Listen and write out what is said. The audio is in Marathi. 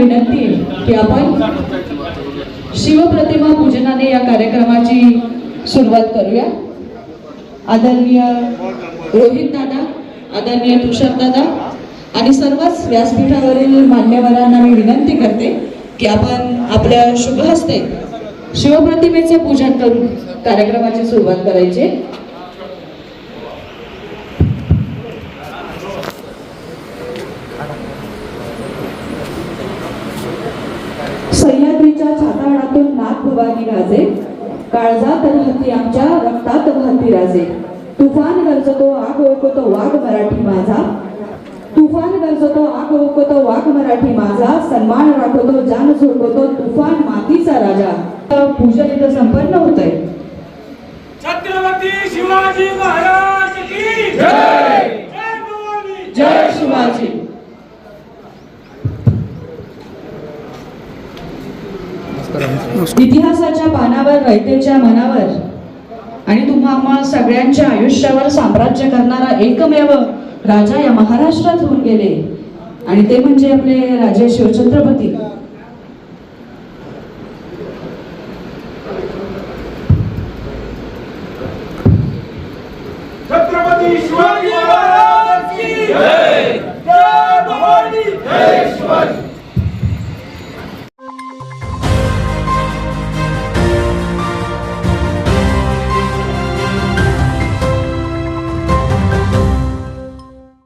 की आपण शिवप्रतिमा पूजनाने या कार्यक्रमाची सुरुवात करूया. आदरणीय रोहित दादा आदरणीय तुषार दादा आणि सर्वच व्यासपीठावरील मान्यवरांना मी विनंती करते की आपण आपल्या शुभ हस्ते शिवप्रतिमेचे पूजन करून कार्यक्रमाची सुरुवात करायची सह्याद्रीच्या छाताडातून नाथ भवानी राजे. काळजात राहती आमच्या रक्तात वाहती राजे. तुफान गरजतो आग ओळखतो वाघ मराठी माझा. तुफान गरजतो आग ओळखतो वाघ मराठी माझा. सन्मान राखतो जान झोडतो तुफान मातीचा राजा. तर पूजन इथं संपन्न होत आहे छत्रपती शिवाजी महाराज की जय! जय इतिहासाच्या पानावर रयतेच्या मनावर आणि तुम्हा आम्हा सगळ्यांच्या आयुष्यावर साम्राज्य करणारा एकमेव राजा या महाराष्ट्रात होऊन गेले. आणि ते म्हणजे आपले राजे शिवछत्रपती.